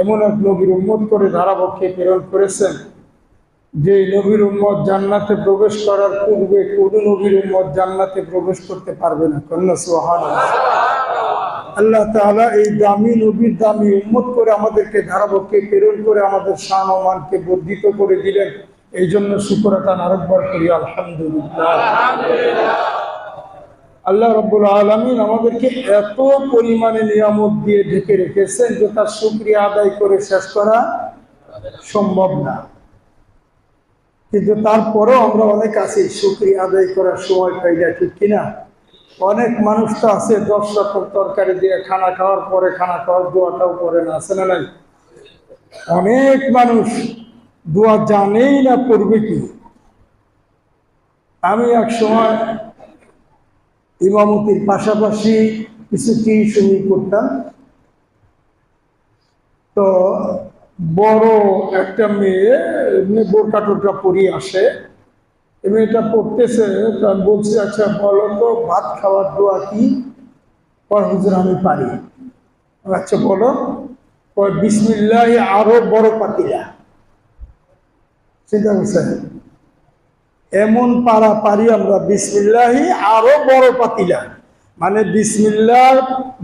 এমন এক নবীর করে প্রেরণ করেছেন যে নবীর জান্নাতে প্রবেশ করার পূর্বে কোন নবীর উম্মত জান্নাতে প্রবেশ করতে পারবে না। কন্যা সোহান আল্লাহ তাআলা এই দামি নবীর দামি উম্মত করে আমাদেরকে ধারাপক্ষে প্রেরণ করে আমাদের শান ও মানকে বর্ধিত করে দিলেন। এই জন্য শুক্রতান আরেকবার করি, আলহামদুলিল্লাহ। আল্লাহ রব্বুল আলমিন আমাদেরকে এত পরিমাণে নিয়ামত দিয়ে ঢেকে রেখেছেন যে তার শুক্রিয়া আদায় করে শেষ করা সম্ভব না। কিন্তু তারপরেও আমরা অনেক আছি, শুক্রিয়া আদায় করার সময় পাই না, ঠিক কিনা? অনেক মানুষ তো আছে, দশ রকম তরকারি দিয়ে খানা খাওয়ার পরে খানা খাওয়ার দোয়াটাও করে না, আছে না অনেক মানুষ দোয়া জানেই না করবে কি। আমি এক সময় ইমামতির পাশাপাশি কিছু টিউশনি করতাম। তো বড় একটা মেয়ে, এমনি বোরকা টোরকা পরিয়ে আসে। এই এটা পড়তেছে, তো বলছি আচ্ছা বলো তো, ভাত খাওয়ার দোয়া কি? পর হুজুর, আমি পারি। আচ্ছা বলো। বিসমিল্লাহ আরও বড় পাতিলা। চিন্তা করছেন এমন পারা পারি আমরা, বিসমিল্লাহি আরও বড় পাতিলা। মানে বিসমিল্লাহ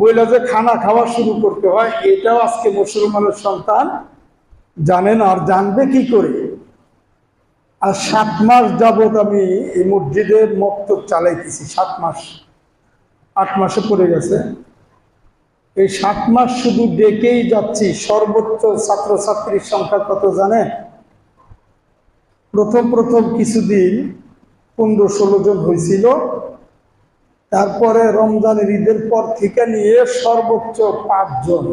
বইলা যে খানা খাওয়া শুরু করতে হয়, এটাও আজকে মুসলমানের সন্তান জানেন আর জানবে কি করে। আর সাত মাস যাবৎ আমি এই মসজিদের মক্তব চালাইতেছি, সাত মাস। আট মাসে পড়ে গেছে। এই সাত মাস শুধু ডেকেই যাচ্ছি, সর্বোচ্চ ছাত্রছাত্রীর সংখ্যা কত জানেন? প্রথম প্রথম কিছুদিন পনেরো ষোলো জন হয়েছিল তারপরে রমজানের ঈদের পর থেকে নিয়ে সর্বোচ্চ পাঁচজন।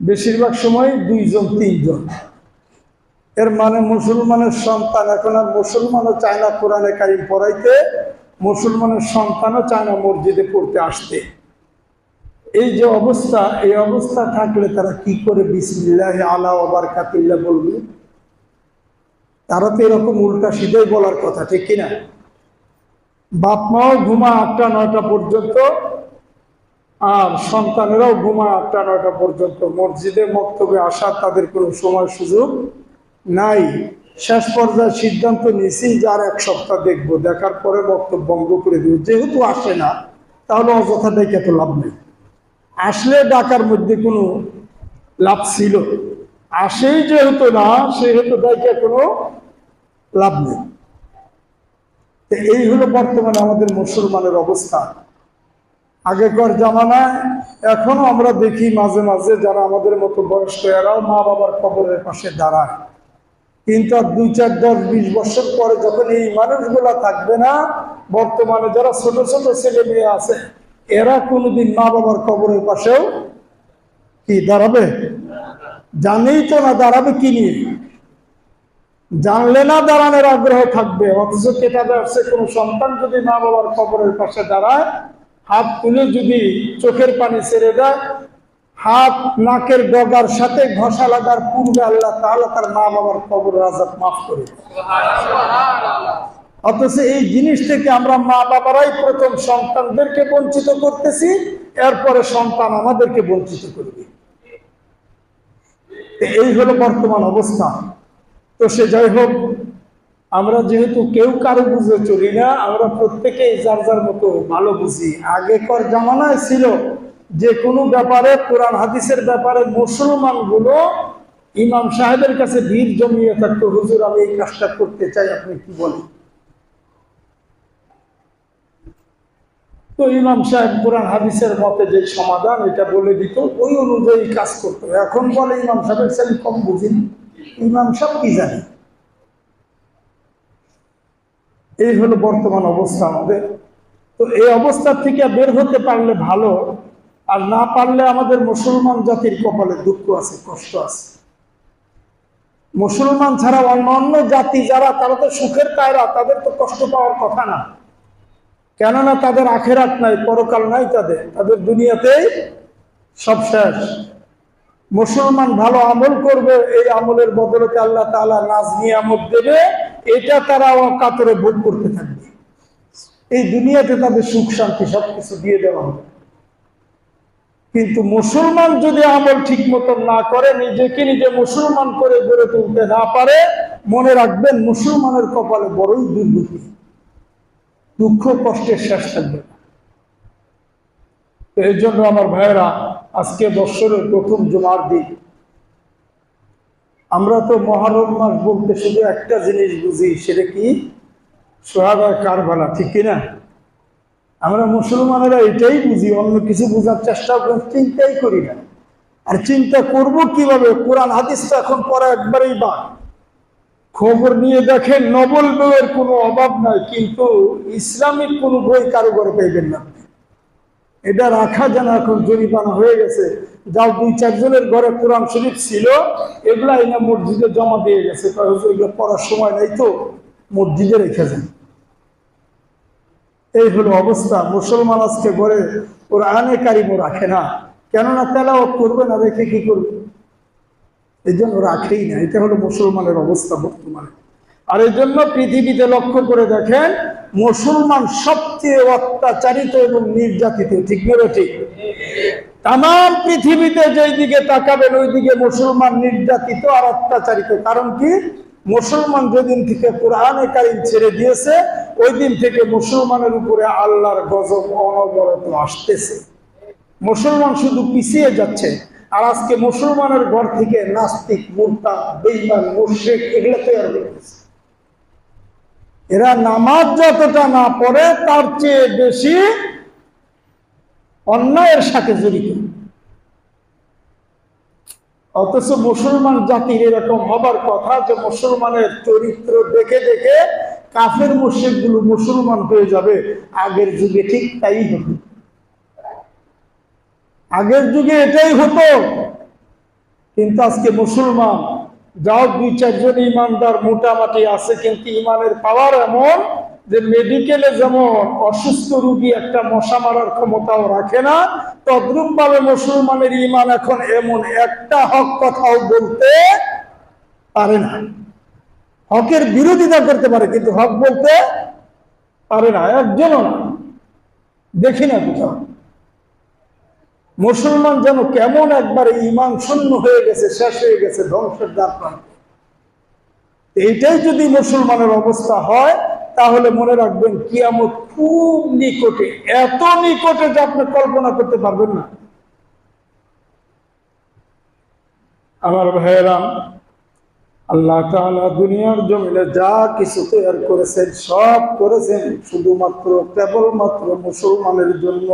বেশিরভাগ সময় দুইজন, তিনজন। এর মানে মুসলমানের সন্তান, এখন আর মুসলমানও চায় না কোরআনে কারিম পড়াইতে মুসলমানের সন্তানও চায় না মসজিদে পড়তে আসতে। এই যে অবস্থা, এই অবস্থা থাকলে তারা কি করে বিসমিল্লাহ আলা আবার কাতিল্লা বলবে? তারা তো এরকম উল্টা সিধাই বলার কথা, ঠিক কিনা? বাপ মাও ঘুমা আটটা, নয়টা পর্যন্ত, আর সন্তানেরাও ঘুমা আটটা, নয়টা পর্যন্ত। মসজিদে মক্তবে আসার তাদের কোনো সময় সুযোগ নাই। শেষ পর্যায়ে সিদ্ধান্ত নিয়েছি যার এক সপ্তাহ দেখব। দেখার পরে বক্তব্য বন্ধ করে দিব। যেহেতু আসে না, তাহলে অযথা ডেকে তো লাভ নেই। আসলে ডাকার মধ্যে কোনো লাভ ছিল। আসেই যেহেতু না, সেহেতু ডাকে কোনো লাভ নেই। এই হলো বর্তমানে আমাদের মুসলমানের অবস্থা। আগেকার জামানায় এখনও আমরা দেখি মাঝে মাঝে যারা আমাদের মতো বয়স্ক, এরাও মা বাবার কবরের পাশে দাঁড়ায়। কিন্তু আর দুই চার, দশ, বিশ বছর পরে যখন এই মানুষগুলা থাকবে না, বর্তমানে যারা ছোট ছোট ছেলে মেয়ে আছে, এরা কোনোদিন মা বাবার কবরের পাশেও কি দাঁড়াবে? জানেই তো না দাঁড়াবে কি নিয়ে। জানলে না দাঁড়ানোর আগ্রহ থাকবে, অথচ কেটা যাচ্ছে কোনো সন্তান যদি মা বাবার কবরের পাশে দাঁড়ায়, হাত তুলে যদি চোখের পানি ছেড়ে দেয়, হাত, নাকের ডগার সাথে ঘষা লাগার পূর্বে আল্লাহ তাহলে তার মা বাবার কবর রাজাত মাফ করে অথচ এই জিনিস থেকে আমরা মা বাবারাই প্রথম সন্তানদেরকে বঞ্চিত করতেছি, এরপরে সন্তান আমাদেরকে বঞ্চিত করবে। এই হলো বর্তমান অবস্থা। তো সে যাই হোক, আমরা যেহেতু কেউ কারও বুঝে চলি না, আমরা প্রত্যেকেই যার যার মতো ভালো বুঝি। আগেকার জামানায় ছিল যে কোনো ব্যাপারে, কোরআন হাদিসের ব্যাপারে মুসলমানগুলো ইমাম সাহেবের কাছে ভিড় জমিয়ে থাকতো, হুজুর, আমি এই কাজটা করতে চাই, আপনি কি বলেন? তো ইমাম সাহেব কোরআন, হাদিসের মতে যে সমাধান, এটা বলে দিত, ওই অনুযায়ী কাজ করতো। এখন বলে ইমাম সাহেবের ছেলে, কম বুঝিনি। ইমাম সাহেব কি জানে? এই হলো বর্তমান অবস্থা আমাদের। তো এই অবস্থা থেকে বের হতে পারলে ভালো, আর না পারলে আমাদের মুসলমান জাতির কপালে দুঃখ আছে, কষ্ট আছে। মুসলমান ছাড়া অন্য অন্য জাতি, যারা, তারা তো সুখের কায়রা তাদের তো কষ্ট পাওয়ার কথা না। কেননা তাদের আখের আখেরাত নাই, পরকাল নাই তাদের। তাদের দুনিয়াতেই সব শেষ। মুসলমান ভালো আমল করবে, এই আমলের বদলতে আল্লাহ তাআলা নাজ নিয়ামত দেবে, এটা তারা কাতরে ভোগ করতে থাকবে। এই দুনিয়াতে তাদের সুখ শান্তি সবকিছু দিয়ে দেওয়া হবে। কিন্তু মুসলমান যদি আমল ঠিক মতন না করে, নিজেকে নিজে মুসলমান করে গড়ে তুলতে না পারে, মনে রাখবেন মুসলমানের কপালে বড়ই দুর্গতি দুঃখ, কষ্টের শেষ থাকবে তো এই জন্য আমার ভাইয়েরা, আজকে বৎসরের প্রথম জুমার দিন। আমরা তো মহারম মাস বলতে শুধু একটা জিনিস বুঝি, সেটা কি? সোহাগার কারবালা, ঠিক কিনা আমরা মুসলমানেরা এটাই বুঝি, অন্য কিছু বোঝার চেষ্টা চিন্তাই করি না। আর চিন্তা করব কীভাবে? কোরআন হাদিস তো এখন পরে একবারেই বা খবর নিয়ে দেখেন নবল বইয়ের কোনো অভাব নাই, কিন্তু ইসলামিক কোনো বই কারও ঘরে পাইবেন না এটা রাখা যেন এখন জরিমানা হয়ে গেছে। যাও দুই চারজনের ঘরে কোরআন শরীফ ছিল, এগুলা এনে মসজিদে জমা দিয়ে গেছে। পড়ার সময় নেই তো, মসজিদে রেখে যান। এই হলো অবস্থা। মুসলমান আজকে ঘরে ওরা আনে কারিমও রাখে না। কেননা তেলাওয়াত করবে না, রেখে কি করবে? এই জন্য রাখেই না এটা হলো মুসলমানের অবস্থা বর্তমানে। আর এই জন্য পৃথিবীতে লক্ষ্য করে দেখেন, মুসলমান সবচেয়ে অত্যাচারিত এবং নির্যাতিত। ঠিক নেবে ঠিক? তাম পৃথিবীতে যেই দিকে তাকাবেন ওই দিকে মুসলমান নির্যাতিত আর অত্যাচারিত। কারণ কি? মুসলমান যেদিন থেকে কোরআনে কারিম ছেড়ে দিয়েছে ওই দিন থেকে মুসলমানের উপরে আল্লাহর গজব অনবরত আসতেছে। মুসলমান শুধু পিছিয়ে যাচ্ছে। আর আজকে মুসলমানের ঘর থেকে নাস্তিক, মুরতা বেইমান মুর্শিক এগুলো তৈরি হয়েছে এরা নামাজ যতটা না পড়ে, তার চেয়ে বেশি অন্যায়ের সাথে জড়িত। অথচ মুসলমান জাতির এরকম হবার কথা যে মুসলমানের চরিত্র দেখে দেখে কাফের মুর্শিদগুলো মুসলমান হয়ে যাবে, আগের যুগে ঠিক তাই হতো আগের যুগে এটাই হতো। কিন্তু আজকে মুসলমান, যাও দুই চারজন ইমানদার মোটামুটি আছে, কিন্তু ইমানের পাওয়ার এমন যে মেডিকেলে যেমন অসুস্থ রুগী একটা মশা মারার ক্ষমতাও রাখে না তদ্রুপ ভাবে মুসলমানের ইমান এখন এমন একটা হক কথাও বলতে পারে না। হকের বিরোধিতা করতে পারে, কিন্তু হক বলতে পারে না, একজনও না। দেখি না কোথাও মুসলমান যেন কেমন একবারে ইমান শূন্য হয়ে গেছে, শেষ হয়ে গেছে, ধ্বংসের দ্বার এইটাই যদি মুসলমানের অবস্থা হয়, তাহলে মনে রাখবেন কিয়ামত খুব নিকটে, এত নিকটে যে আপনি কল্পনা করতে পারবেন না। আমার ভাইয়েরাম আল্লাহ দুনিয়ার জমিনে যা কিছু তৈরি করেছেন, সব করেছেন শুধুমাত্র, কেবলমাত্র মুসলমানের জন্য।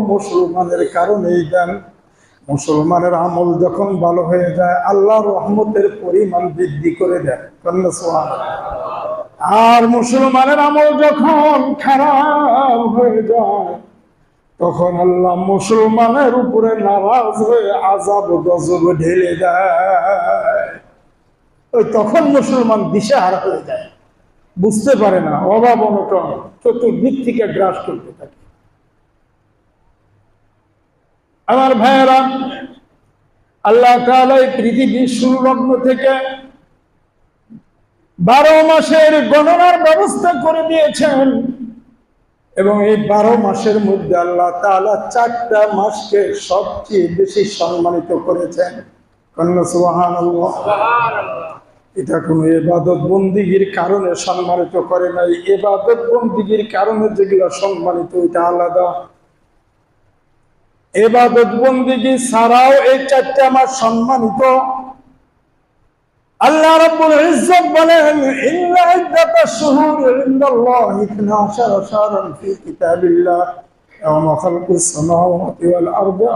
মুসলমানের কারণেই দেন। মুসলমানের আমল যখন ভালো হয়ে যায়, আল্লাহ রহমতের পরিমাণ বৃদ্ধি করে দেন। আর মুসলমানের আমল যখন খারাপ হয়ে যায় তখন আল্লাহ মুসলমানের উপরে নারাজ হয়ে আজাব গজব ঢেলে দেয়। তখন মুসলমান দিশাহারা হয়ে যায়। বুঝতে পারে না, অভাব অনটন, চতুর্দিক থেকে গ্রাস করতে থাকে। আমার ভাইয়েরা, আল্লাহ তাআলা এই পৃথিবীর সুলগ্ন থেকে বারো মাসের গণনার ব্যবস্থা করে দিয়েছেন। এবং এই বারো মাসের মধ্যে আল্লাহ তাআলা চারটা মাসকে সবচেয়ে বেশি সম্মানিত করেছেন। এটা কোনো এবাদত বন্দিগির কারণে সম্মানিত করে নাই। এবাদত বন্দিগির কারণে যেগুলো সম্মানিত, এটা আলাদা। এবাদত বন্দিগি ছাড়াও এই চারটা মাস সম্মানিত। আল্লাহ রাব্বুল ইজ্জত বলেন, ইন্না ইদ্দাতাশ শুহুরি ইনদাল্লাহি 12 শাহরান ফি কিতাবিল্লাহ ইয়াওমা খালাকাস সামাওয়াতি ওয়াল আরদি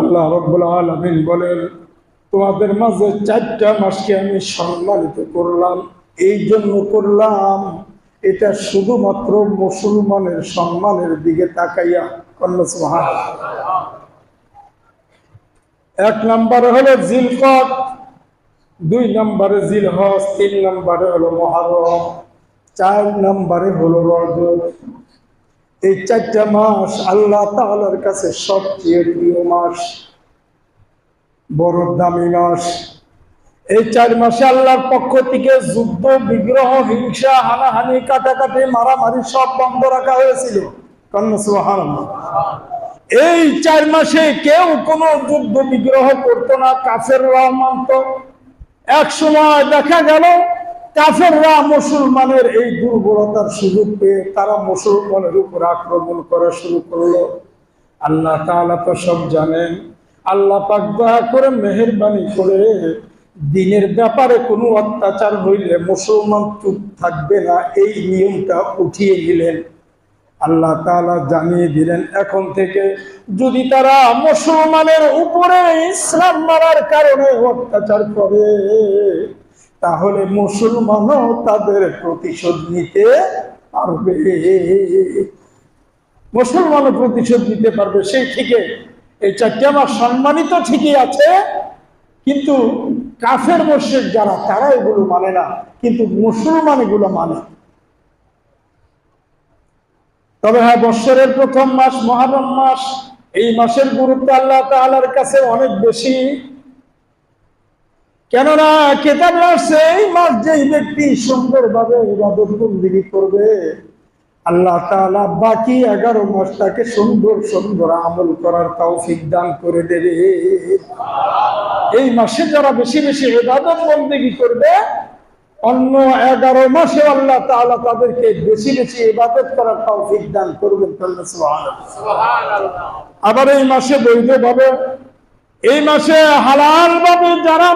আল্লাহ রাব্বুল আলামিন বলেন, তোমাদের মাঝে চারটা মাসকে আমি সম্মানিত করলাম। এই জন্য করলাম, এটা শুধুমাত্র মুসলমানের সম্মানের দিকে তাকাইয়া। কন্যা সুবহানাল্লাহ। এক নম্বরে হলো জিলকট দুই নম্বরে জিলহজ, তিন নম্বরে হলো মহারম, চার নম্বরে হলো রজব। এই চারটা মাস আল্লাহ তাআলার কাছে সবচেয়ে প্রিয় মাস, বড় দামি মাস। এই চার মাসে আল্লাহর পক্ষ থেকে যুদ্ধ, বিগ্রহ, হিংসা, হানাহানি, কাটাকাটি, মারামারি সব বন্ধ রাখা হয়েছিল। কন্যা সুবহানাল্লাহ। এই চার মাসে কেউ কোনো যুদ্ধ বিগ্রহ করতো না, কাফের মানত। এক সময় দেখা গেল কাফেররা মুসলমানের এই দুর্বলতার সুযোগ পেয়ে তারা মুসলমানের উপর আক্রমণ করা শুরু করল। আল্লাহ তাআলা তো সব জানেন। আল্লাহ পাক দয়া করে মেহেরবানি করে দিনের ব্যাপারে কোনো অত্যাচার হইলে মুসলমান চুপ থাকবে না, এই নিয়মটা উঠিয়ে দিলেন আল্লাহ তাআলা জানিয়ে দিলেন, এখন থেকে যদি তারা মুসলমানের উপরে ইসলাম মারার কারণে অত্যাচার করে, তাহলে মুসলমানও তাদের প্রতিশোধ নিতে পারবে। মুসলমানও প্রতিশোধ নিতে পারবে, সেই থেকে এই চারটি আমার সম্মানিত ঠিকই আছে, কিন্তু কাফের মোশেক যারা, তারা এগুলো মানে না, কিন্তু মুসলমান এগুলো মানে। তবে হ্যাঁ বৎসরের প্রথম মাস, মহারম মাস, এই মাসের গুরুত্ব আল্লাহ তাআলার কাছে অনেক বেশি। কেননা কেতাব আসছে এই মাস যেই ব্যক্তি সুন্দরভাবে ইবাদত করবে, আল্লাহ তাআলা বাকি এগারো মাসটাকে সুন্দর সুন্দর আমল করার তৌফিক দান করে দেবে। এই মাসে যারা বেশি বেশি ইবাদত বন্দিগি করবে অন্য এগারো মাসে আল্লাহ তাআলা তাদেরকে বেশি বেশি ইবাদত করার তৌফিক দান করবেন আবার এই মাসে বৈধভাবে এই মাসে হালাল ভাবে যারা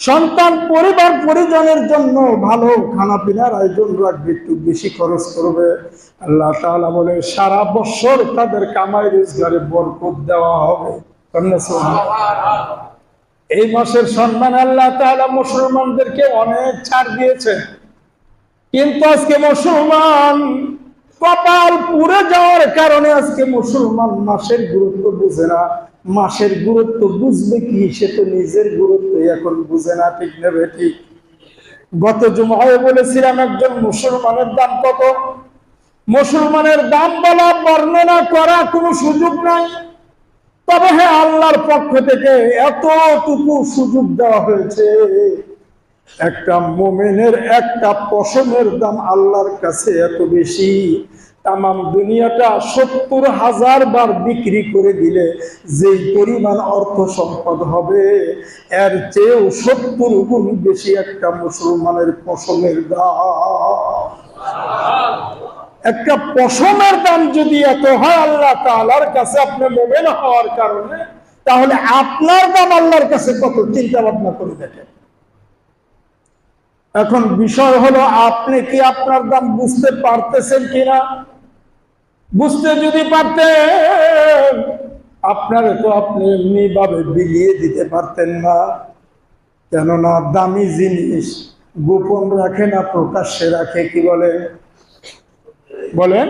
সন্তান পরিবার পরিজনের জন্য ভালো খানা পিনার আয়োজন রাখবে একটু বেশি খরচ করবে। আল্লাহ তাআলা বলে সারা বছর তাদের কামাই রোজগারে বরকত দেওয়া হবে। এই মাসের সম্মান আল্লাহ তাআলা মুসলমানদেরকে অনেক ছাড় দিয়েছে। কিন্তু আজকে মুসলমান কপাল পুড়ে যাওয়ার কারণে আজকে মুসলমান মাসের গুরুত্ব বুঝে না। মাসের গুরুত্ব বুঝবে কি? সে তো নিজের গুরুত্ব এখন বুঝে না, ঠিক নেবে ঠিক? গত জুমায় বলেছিলাম, একজন মুসলমানের দাম কত? মুসলমানের দাম বলা, বর্ণনা করা কোনো সুযোগ নাই। তবে হ্যাঁ আল্লাহর পক্ষ থেকে এতটুকু সুযোগ দেওয়া হয়েছে। একটা মোমেনের একটা পশমের দাম আল্লাহর কাছে এত বেশি। তাম দুনিয়াটা সত্তর হাজার বার বিক্রি করে দিলে যেই পরিমাণ অর্থ সম্পদ হবে, এর চেয়েও সত্তর গুণ বেশি একটা মুসলমানের পশমের দাম। একটা পশমের দাম যদি এত হয় আল্লাহ তাআলার কাছে আপনি মোমেন হওয়ার কারণে, তাহলে আপনার দাম আল্লাহর কাছে কত? চিন্তা ভাবনা করে দেখেন। এখন বিষয় হলো, আপনি কি আপনার দাম বুঝতে পারতেছেন কিনা? বুঝতে যদি পারতেন, আপনারে তো আপনি এমনি ভাবে বিলিয়ে দিতে পারতেন না। কেননা দামি জিনিস গোপন রাখে না, প্রকাশ্যে রাখে, কি বলে? বলেন।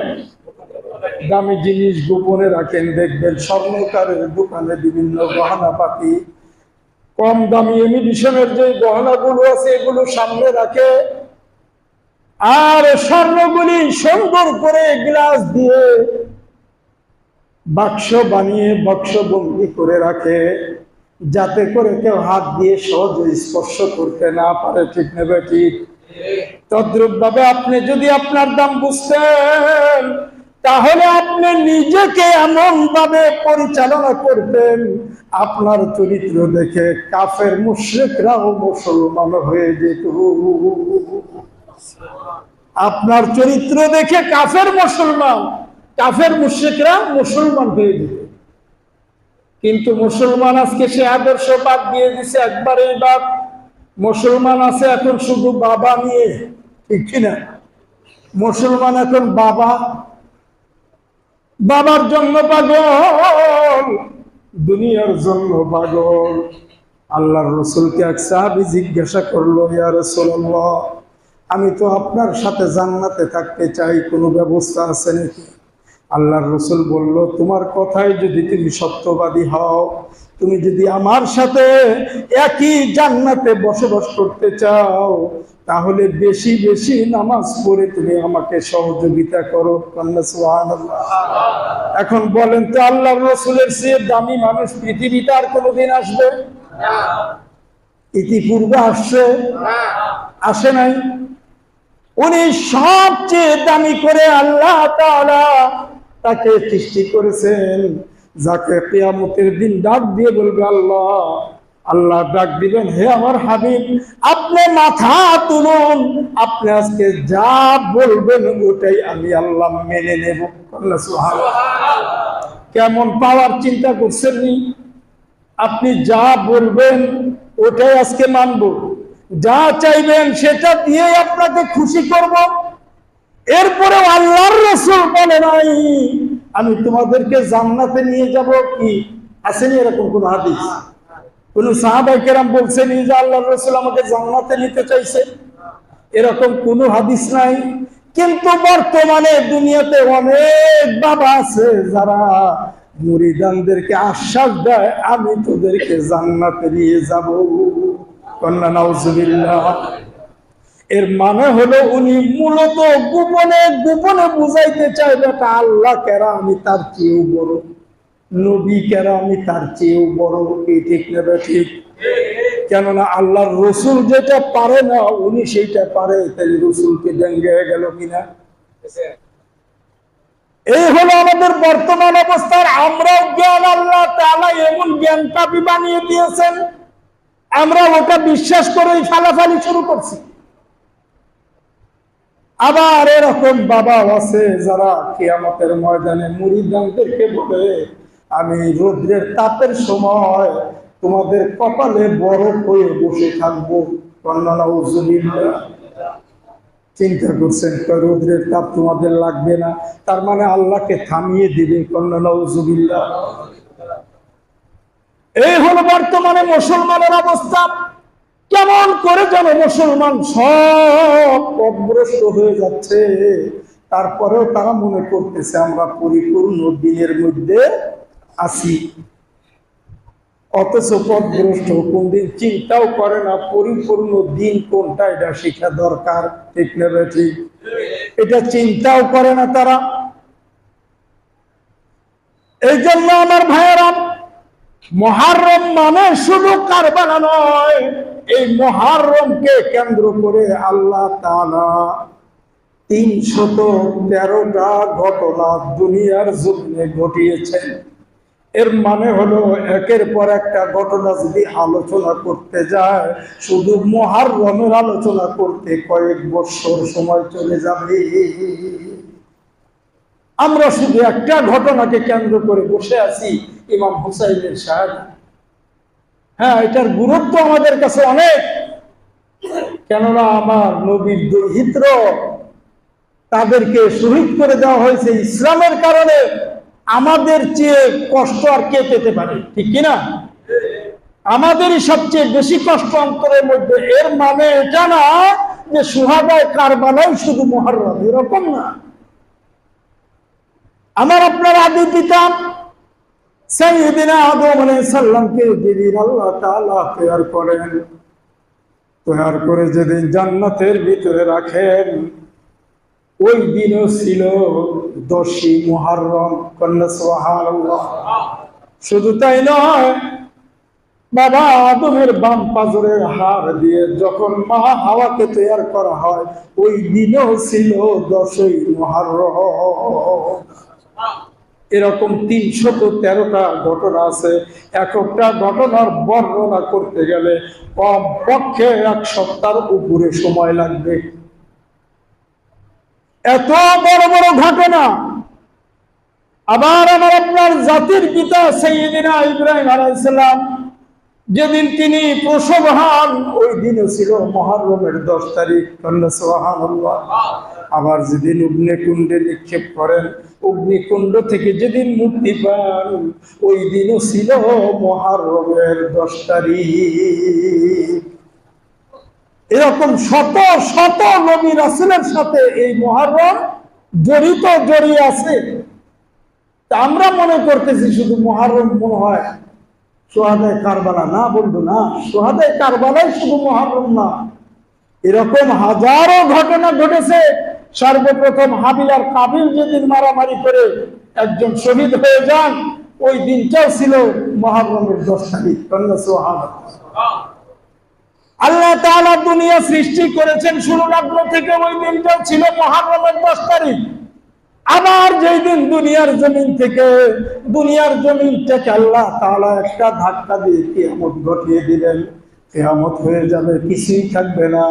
দামি জিনিস গোপনে রাখেন, দেখবেন স্বর্ণকারের দোকানে বিভিন্ন গহনা পাতি। কম দামি এমিডিশনের যে গহনাগুলো আছে, এগুলো সামনে রাখে। আর স্বর্ণগুলি সুন্দর করে গ্লাস দিয়ে বাক্স বানিয়ে বাক্স বন্দি করে রাখে, যাতে করে কেউ হাত দিয়ে সহজে স্পর্শ করতে না পারে, ঠিক নেবে ঠিক? তদ্রুপ ভাবে আপনি যদি আপনার দাম বুঝতেন, তাহলে আপনি নিজেকে এমন ভাবে পরিচালনা করতেন, আপনার চরিত্র দেখে কাফের মুশ্রিকরাও মুসলমান হয়ে যেত। আপনার চরিত্র দেখে কাফের মুসলমান, কাফের মুশ্রিকরা মুসলমান হয়ে যেত। কিন্তু মুসলমান আজকে সে আদর্শ বাদ দিয়ে দিছে, একবার এই বাদ মুসলমান আছে এখন শুধু বাবা নিয়ে, ঠিক কিনা? মুসলমান এখন বাবা, বাবার জন্য পাগল, দুনিয়ার জন্য পাগল। আল্লাহর রসুলকে এক সাহাবি জিজ্ঞাসা করল, ইয়া রসুল্লাহ আমি তো আপনার সাথে জান্নাতে থাকতে চাই, কোনো ব্যবস্থা আছে নাকি? আল্লাহর রসুল বলল, তোমার কথায় যদি তুমি সত্যবাদী হও তুমি যদি আমার সাথে একই জান্নাতে বসবাস করতে চাও, তাহলে বেশি বেশি নামাজ পড়ে তুমি আমাকে সহযোগিতা করো। এখন বলেন তো আল্লাহ রসুলের চেয়ে দামি মানুষ পৃথিবীতে আর কোনোদিন আসবে? ইতিপূর্বে আসছে, আসে নাই। উনি সবচেয়ে দামি করে আল্লাহ তাকে সৃষ্টি করেছেন। যাকে কিয়ামতের দিন ডাক দিয়ে বলবে, আল্লাহ আল্লাহ ডাক দিবেন, হে আমার হাবিব, আপনি মাথা তুলুন। আপনি আজকে যা বলবেন, ওটাই আমি আল্লাহ মেনে নেব। কেমন পাওয়ার চিন্তা করছেন আপনি যা বলবেন, ওটাই আজকে মানব। যা চাইবেন, সেটা দিয়ে আপনাকে খুশি করব। এরপরে আল্লাহর রসুল বলে নাই আমি তোমাদেরকে জান্নাতে নিয়ে যাব কি? আসেনি এরকম কোন হাদিস? কোন সাহাবাই কেরাম বলছেন যে আল্লাহর রসুল আমাকে জান্নাতে নিতে চাইছে। এরকম কোন হাদিস নাই। কিন্তু বর্তমানে দুনিয়াতে অনেক বাবা আছে যারা মুরিদানদেরকে আশ্বাস দেয়, আমি তোদেরকে জান্নাতে নিয়ে যাব। কন্যা, নাউজুবিল্লাহ। এর মানে হলো উনি মূলত গোপনে গোপনে বুঝাইতে চাই বেটা আল্লাহ কেরা, আমি তার চেয়েও বড়। নবী কেরা, আমি তার চেয়েও বড়। এই ঠিক নেবে ঠিক? কেননা আল্লাহর রসুল যেটা পারে না, উনি সেইটা পারে। তাহলে রসুলকে ডেঙ্গে গেল কিনা? এই হলো আমাদের বর্তমান অবস্থার আমরাও জ্ঞান আল্লাহ তাআলা এমন জ্ঞান কাপি বানিয়ে দিয়েছেন। আমরা ওটা বিশ্বাস করেই ফালাফালি শুরু করছি। আবার এরকম বাবা আছে যারা কিয়ামতের ময়দানে মুরিদানদেরকে বলে, আমি রৌদ্রের তাপের সময় তোমাদের কপালে বরফ হয়ে বসে থাকব। চিন্তা করছেন রৌদ্রের তাপ তোমাদের লাগবে না। তার মানে আল্লাহকে থামিয়ে দিবে কন্যা উজুবিল্লাহ এই হলো বর্তমানে মুসলমানের অবস্থা। কেমন করে যেন মুসলমান সব অগ্রস্ত হয়ে যাচ্ছে। তারপরেও তারা মনে করতেছে, আমরা পরিপূর্ণ দিনের মধ্যে আছি। অথচ পথগ্রস্ত কোনদিন চিন্তাও করে না, পরিপূর্ণ দিন কোনটা, এটা শেখা দরকার, ঠিক নেবে ঠিক? এটা চিন্তাও করে না তারা। এই জন্য আমার ভাইয়েরা, মহারম মানে শুধু কারবালা নয় এই মহারমকে কেন্দ্র করে আল্লাহ তাআলা তিনশত তেরোটা ঘটনা দুনিয়ার জমিনে ঘটিয়েছেন। এর মানে হলো একের পর একটা ঘটনা যদি আলোচনা করতে যায়, শুধু মহারমের আলোচনা করতে কয়েক বছর সময় চলে যাবে। আমরা শুধু একটা ঘটনাকে কেন্দ্র করে বসে আছি, ইমাম হুসাইনের সাহেব হ্যাঁ এটার গুরুত্ব আমাদের কাছে অনেক। কেননা আমার নবীর দুর্হিত্র তাদেরকে শহীদ করে দেওয়া হয়েছে ইসলামের কারণে আমাদের চেয়ে কষ্ট আর কে পেতে পারে, ঠিক কিনা? আমাদেরই সবচেয়ে বেশি কষ্ট অন্তরের মধ্যে, এর মানে এটা না যে সুহাদায় কারবালাই শুধু মহারম এরকম না। আমার আপনার আদি পিতা আদম যেদিন তাআলা তৈরি করেন তৈরি করে জান্নাতের ভিতরে রাখেন, ওই দিনও ছিল দশই মুহররম। কন্যা শুধু তাই নয়, বাবা আদমের বাম পাজরের হাড় দিয়ে যখন মা হাওয়াকে তৈরি করা হয়, ওই দিনও ছিল দশই মুহররম। এরকম তিনশত তেরোটা ঘটনা আছে। এক একটা ঘটনার বর্ণনা করতে গেলে কম পক্ষে এক সপ্তাহ উপরে সময় লাগবে। এত বড় বড় ঘটনা! আবার আমার আপনার জাতির পিতা সেইদিনা ইব্রাহিম আলাইসালাম যেদিন তিনি প্রসব হন ওই দিনও ছিল মহারমের দশ তারিখ। আবার যেদিন অগ্নিকুণ্ডে নিক্ষেপ করেন, অগ্নিকুণ্ড থেকে যেদিন মুক্তি পান, ওই দিনও ছিল মহারমের দশ তারিখ। এরকম শত শত নবী রাসুলের সাথে এই মহারম জড়িত, জড়িয়ে আছে। আমরা মনে করতেছি শুধু মহারম মনে হয়। সোহাদায় কারবালা না বলব না সোহাদায় কারবালাই শুধু মহারম না এরকম হাজারো ঘটনা ঘটেছে। সর্বপ্রথম হাবিল আর কাবিল যেদিন মারামারি করে একজন শহীদ হয়ে যান, ওই দিনটাও ছিল মহারমের দশ তারিখ। আল্লাহ তাআলা দুনিয়া সৃষ্টি করেছেন শুরু লগ্ন থেকে, ওই দিনটাও ছিল মহারমের দশ তারিখ। আবার যেই দিন দুনিয়ার জমিন থেকে, দুনিয়ার জমিনটাকে আল্লাহ তাআলা একটা ধাক্কা দিয়ে কিয়ামত ঘটিয়ে দিলেন কিয়ামত হয়ে যাবে, কিছুই থাকবে না।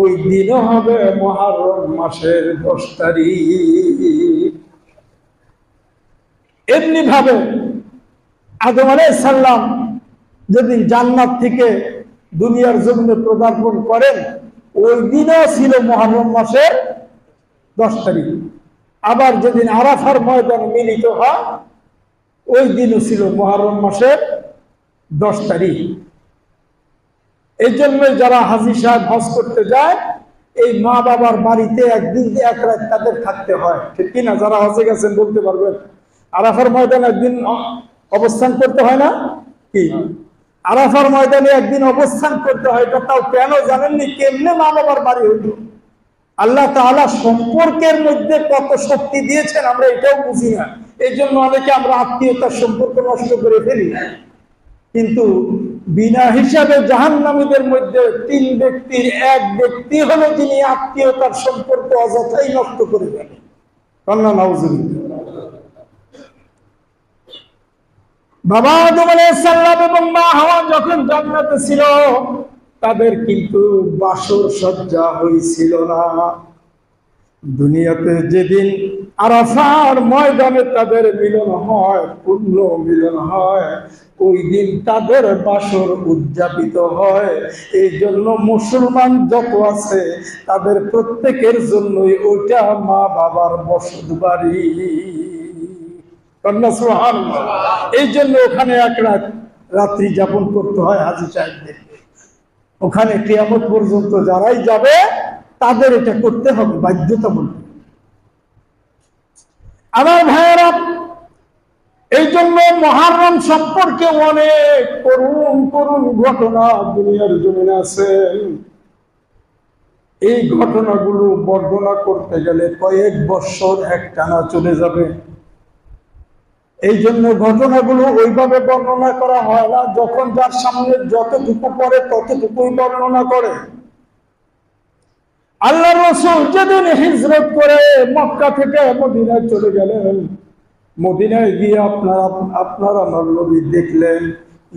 ওই দিনও হবে মহারম মাসের দশ তারিখ। এমনি ভাবে আদম সালাম যেদিন জান্নাত থেকে দুনিয়ার জমিনে পদার্পণ করেন, ওই দিনও ছিল মহারম মাসের দশ তারিখ। আবার যেদিন আরাফার ময়দানে মিলিত হয়, ওই দিনও ছিল মহারম মাসের দশ তারিখ। এই জন্য যারা হাজি সাহেব হজ করতে যায়, এই মা বাবার বাড়িতে একদিন এক রাত তাদের থাকতে হয়। ঠিক কিনা? যারা হজে গেছেন বলতে পারবেন। আরাফার ময়দানে একদিন অবস্থান করতে হয় না? কি? আরাফার ময়দানে একদিন অবস্থান করতে হয়, এটা তাও কেন জানেননি? কেমনে মা বাবার বাড়ি হইল? আল্লাহ তাআলা সম্পর্কের মধ্যে কত শক্তি দিয়েছেন আমরা এটাও বুঝি না। এই জন্য অনেকে আমরা আত্মীয়তার সম্পর্ক নষ্ট করে ফেলি। কিন্তু বিনা হিসাবে জাহান্নামীদের মধ্যে তিন ব্যক্তির এক ব্যক্তি হলো যিনি আত্মীয়তার সম্পর্ক অযথাই নষ্ট করে নাউজুবিল্লাহ। বাবা আদম আলাইহিসসালাম এবং মা হাওয়া যখন জান্নাতে ছিল তাদের কিন্তু বাসর সজ্জা হয়েছিল না। দুনিয়াতে যেদিন আরাফার ময়দানে তাদের মিলন হয় পূর্ণ মিলন হয়, ওই দিন তাদের বাসর উদযাপিত হয়। এই জন্য মুসলমান যত আছে, তাদের প্রত্যেকের জন্যই ওইটা মা বাবার বসত বাড়ি। কন্যা, সুবহানাল্লাহ। এই জন্য ওখানে এক রাত রাত্রি যাপন করতে হয় হাজি সাহেবদেরকে ওখানে কিয়ামত পর্যন্ত যারাই যাবে, তাদের এটা করতে হবে বাধ্যতামূলক। আমার ভাইয়েরা এই জন্য মহারম সম্পর্কে অনেক করুণ করুণ ঘটনা দুনিয়ার জমিনে আছে। এই ঘটনাগুলো বর্ণনা করতে গেলে কয়েক বছর একটানা চলে যাবে। এই জন্য ঘটনাগুলো ওইভাবে বর্ণনা করা হয় না। যখন যার সামনে যতটুকু পড়ে, ততটুকুই বর্ণনা করে। আল্লাহ রসুল যেদিন হিজরত করে মক্কা থেকে মদিনায় চলে গেলেন। মদিনায় গিয়ে আপনারা, আপনার আমার নবী দেখলেন,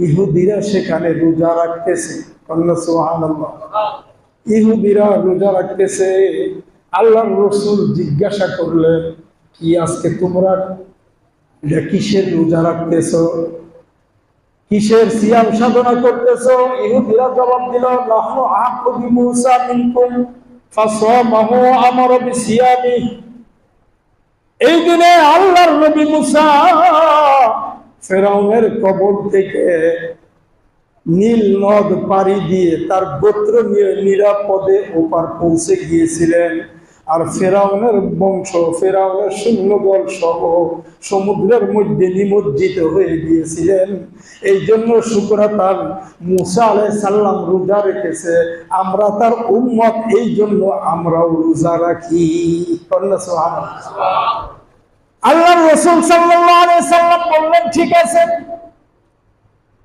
ইহুদিরা সেখানে রোজা রাখতেছে। ইহুদিরা রোজা রাখতেছে। আল্লাহ রসুল জিজ্ঞাসা করলেন, কি আজকে তোমরা এটা কিসের রোজা রাখতেছ? কিসের সিয়াম সাধনা করতেছ? ইহুদিরা জবাব দিল মিনকুম বিসিয়ামি। এই দিনে আল্লাহর নবী মুসা ফেরাউনের কবর থেকে নীল নদ পাড়ি দিয়ে তার গোত্র নিরাপদে ওপার পৌঁছে গিয়েছিলেন। আর ফেরাউনের বংশ, ফেরাউনের সৈন্যবল সহ সমুদ্রের মধ্যে নিমজ্জিত হয়ে গিয়েছিলেন। এই জন্য শুক্রা তার মুসা আলাই সাল্লাম রোজা রেখেছে। আমরা তার উম্মত, এই জন্য আমরাও রোজা রাখি। আল্লাহ রসুল সাল্লাম বললেন, ঠিক আছে,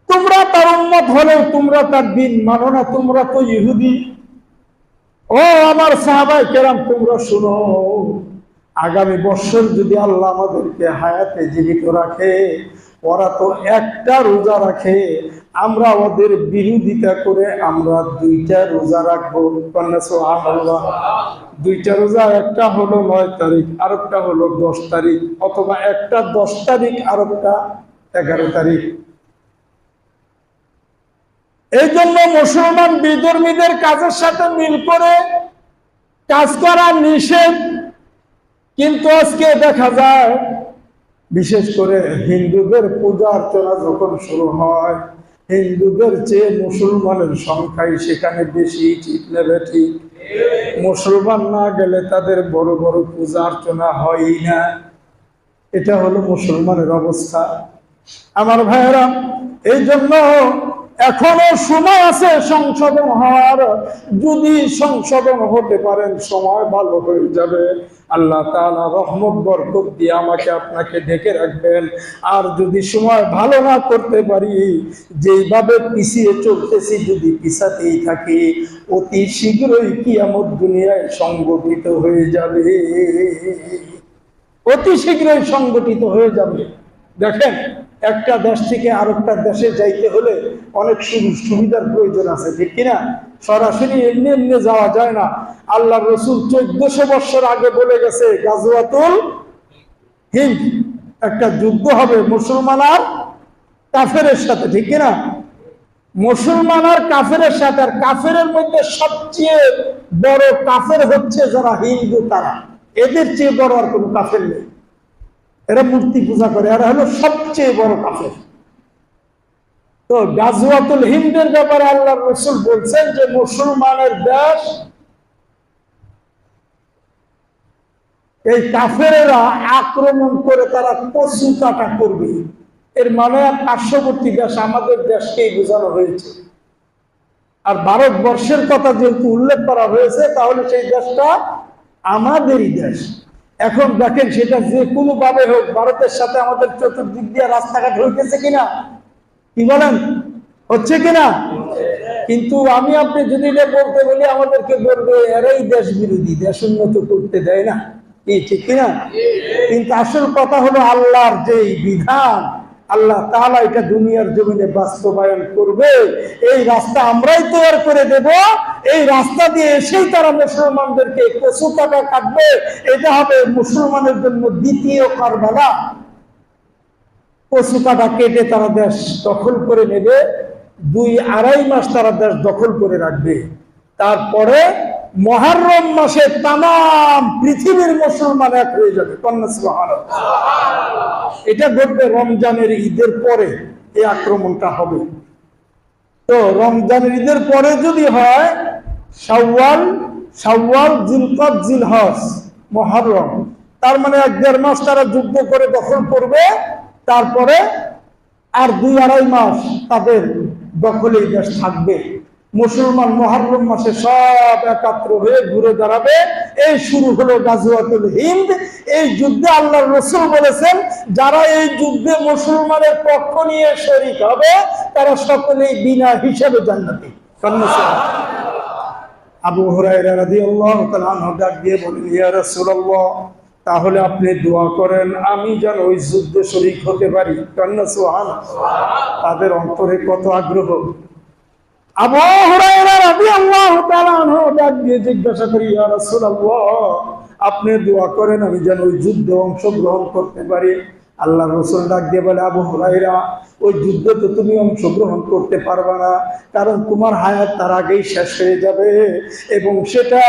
তোমরা তার উম্মত হলেও তোমরা তার দিন মানো না, তোমরা তো ইহুদি। ও আমার সাহাবাই কেরাম, তোমরা শুনো, আগামী বছর যদি আল্লাহ আমাদেরকে হায়াতে জীবিত রাখে, ওরা তো একটা রোজা রাখে, আমরা ওদের বিরোধিতা করে আমরা দুইটা রোজা রাখব। দুইটা রোজা, একটা হলো নয় তারিখ, আরেকটা হলো দশ তারিখ, অথবা একটা দশ তারিখ, আরেকটা এগারো তারিখ। এই জন্য মুসলমান বিধর্মীদের কাজের সাথে মিল করে কাজ করা নিষেধ। কিন্তু আজকে দেখা যায়, বিশেষ করে হিন্দুদের পূজা অর্চনা যখন শুরু হয়, হিন্দুদের চেয়ে মুসলমানের সংখ্যাই সেখানে বেশি, ঠিক নেবে ঠিক? মুসলমান না গেলে তাদের বড় বড় পূজা অর্চনা হয়ই না। এটা হলো মুসলমানের অবস্থা। আমার ভাইয়েরা এই জন্য এখনও সময় আছে সংশোধন হওয়ার। যদি সংশোধন হতে পারেন, সময় ভালো হয়ে যাবে। আল্লাহ তাআলা রহমত, বরকত দিয়ে আমাকে আপনাকে ডেকে রাখবেন। আর যদি সময় ভালো না করতে পারি, যেইভাবে পিছিয়ে চলতেছি, যদি পিছাতেই থাকি, অতি শীঘ্রই কি কিয়ামত দুনিয়ায় সংগঠিত হয়ে যাবে। অতি শীঘ্রই সংগঠিত হয়ে যাবে। দেখেন একটা দেশ থেকে আরেকটা দেশে যাইতে হলে অনেক সুবিধার প্রয়োজন আছে, ঠিক কিনা? সরাসরি এমনি এমনি যাওয়া যায় না। আল্লাহ রসুল চোদ্দশো বছর আগে বলে গেছে, গাজওয়াতুল হিন্দ, একটা যুদ্ধ হবে মুসলমান আর কাফেরের সাথে, ঠিক কিনা? মুসলমান আর কাফেরের সাথে, আর কাফেরের মধ্যে সবচেয়ে বড় কাফের হচ্ছে যারা হিন্দু তারা। এদের চেয়ে বড় আর কোনো কাফের নেই। এরা মূর্তি পূজা করে, এরা হলো সবচেয়ে বড় কাফের। তো গাজওয়াতুল হিন্দের ব্যাপারে আল্লাহ রসুল বলছেন যে মুসলমানের দেশ, এই কাফেরেরা আক্রমণ করে তারা কচু কাটা করবে। এর মানে পার্শ্ববর্তী দেশ, আমাদের দেশকেই বোঝানো হয়েছে। আর ভারতবর্ষের কথা যেহেতু উল্লেখ করা হয়েছে, তাহলে সেই দেশটা আমাদেরই দেশ। এখন দেখেন সেটা যে কোনো ভাবে হোক, ভারতের সাথে আমাদের চতুর্দিক দিয়ে রাস্তাঘাট হইতেছে কিনা? কি বলেন? হচ্ছে কিনা? কিন্তু আমি আপনি যদি বলতে বলি, আমাদেরকে বলবে, এরাই দেশ বিরোধী, দেশ উন্নত করতে দেয় না। কি, ঠিক কিনা? কিন্তু আসল কথা হলো আল্লাহর যে বিধান আল্লাহ তাআলা এটা দুনিয়ার জমিনে বাস্তবায়ন করবে। এই রাস্তা আমরাই তৈরি করে দেব। এই রাস্তা দিয়ে এসেই তারা মুসলমানদেরকে কচু টাকা কাটবে। এটা হবে মুসলমানের জন্য দ্বিতীয় কারবালা। কচু কাটা কেটে তারা দেশ দখল করে নেবে। দুই আড়াই মাস তারা দেশ দখল করে রাখবে। তারপরে মহারম মাসে তাম পৃথিবীর মুসলমান এক হয়ে যাবে। কন্যা। এটা ঘটবে রমজানের ঈদের পরে এই আক্রমণটা হবে। তো রমজানের ঈদের পরে যদি হয়, শাওয়াল শাওয়াল, জিলকত, জিলহজ, মহরম, তার মানে এক দেড় মাস তারা যুদ্ধ করে দখল করবে, তারপরে আর দুই আড়াই মাস তাদের দখলে দেশ থাকবে। মুসলমান মহরম মাসে সব একাত্র হয়ে ঘুরে দাঁড়াবে। এই শুরু হলো গাজুয়াতুল হিন্দ। এই যুদ্ধে আল্লাহ রসুল বলেছেন, যারা এই যুদ্ধে মুসলমানের পক্ষ নিয়ে শরিক হবে, তারা সকলেই বিনা হিসাবে জান্নাতি। আবু ডাক দিয়ে রাসূলুল্লাহ, তাহলে আপনি দোয়া করেন, আমি যেন ওই যুদ্ধে শরীক হতে পারি। কন্যা সুহান তাদের অন্তরে কত আগ্রহ। দিয়ে জিজ্ঞাসা করি আপনি দোয়া করেন আমি যেন ওই যুদ্ধে অংশগ্রহণ করতে পারি? আল্লাহ রসুল ডাক দিয়ে বলে, আবু হুরাইরা ওই যুদ্ধে তো তুমি অংশগ্রহণ করতে পারবে না, কারণ তোমার হায়াত তার আগেই শেষ হয়ে যাবে এবং সেটা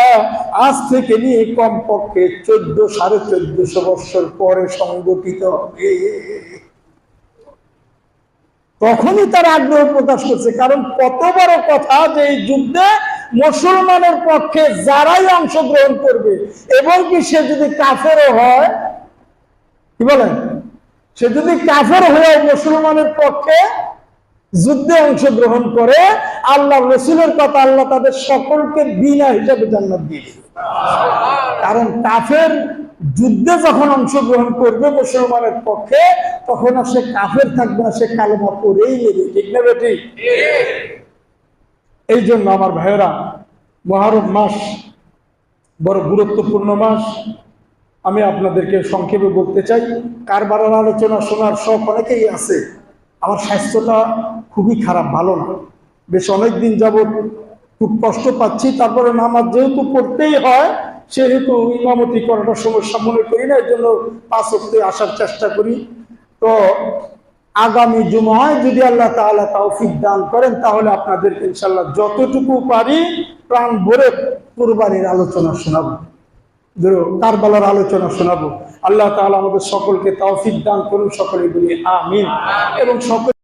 আজ থেকে নিয়ে কমপক্ষে চোদ্দ, সাড়ে চোদ্দশো বৎসর পরে সংগঠিত হবে। তখনই তার আগ্রহ প্রকাশ করছে। কারণ কত বড় কথা যে এই যুদ্ধে মুসলমানের পক্ষে যারাই অংশগ্রহণ করবে, এবং কি সে যদি কাফেরও হয়, কি বলেন? সে যদি কাফের হয়ে মুসলমানের পক্ষে যুদ্ধে অংশগ্রহণ করে, আল্লাহ রসুলের কথা আল্লাহ তাদের সকলকে বিনা হিসাবে জান্নাত দিয়ে কারণ কাফের যুদ্ধে যখন অংশগ্রহণ করবে মুসলমানের পক্ষে, তখন আর সে কাফের থাকবে না, সে কালেমা পরেই নেবে। ঠিক নেবে ঠিক এই জন্য আমার ভাইয়েরা, মহারম মাস বড় গুরুত্বপূর্ণ মাস। আমি আপনাদেরকে সংক্ষেপে বলতে চাই, কারবারের আলোচনা শোনার শখ অনেকেই আছে। আমার স্বাস্থ্যটা খুবই খারাপ, ভালো না। বেশ অনেক দিন যাবৎ খুব কষ্ট পাচ্ছি। তারপরে নামাজ যেহেতু পড়তেই হয়, সেহেতু ইমামতি করাটা সমস্যা মনে করি না এর জন্য পাঁচ অব্দে আসার চেষ্টা করি। তো আগামী জুমায় যদি আল্লাহ তাআলা তৌফিক দান করেন, তাহলে আপনাদেরকে ইনশাল্লাহ যতটুকু পারি প্রাণ ভরে কুরবানির আলোচনা শোনাবো। কারবালার আলোচনা শোনাবো। আল্লাহ তাআলা আমাদের সকলকে তৌফিক দান করুন, সকলে বলি আমিন। এবং সকল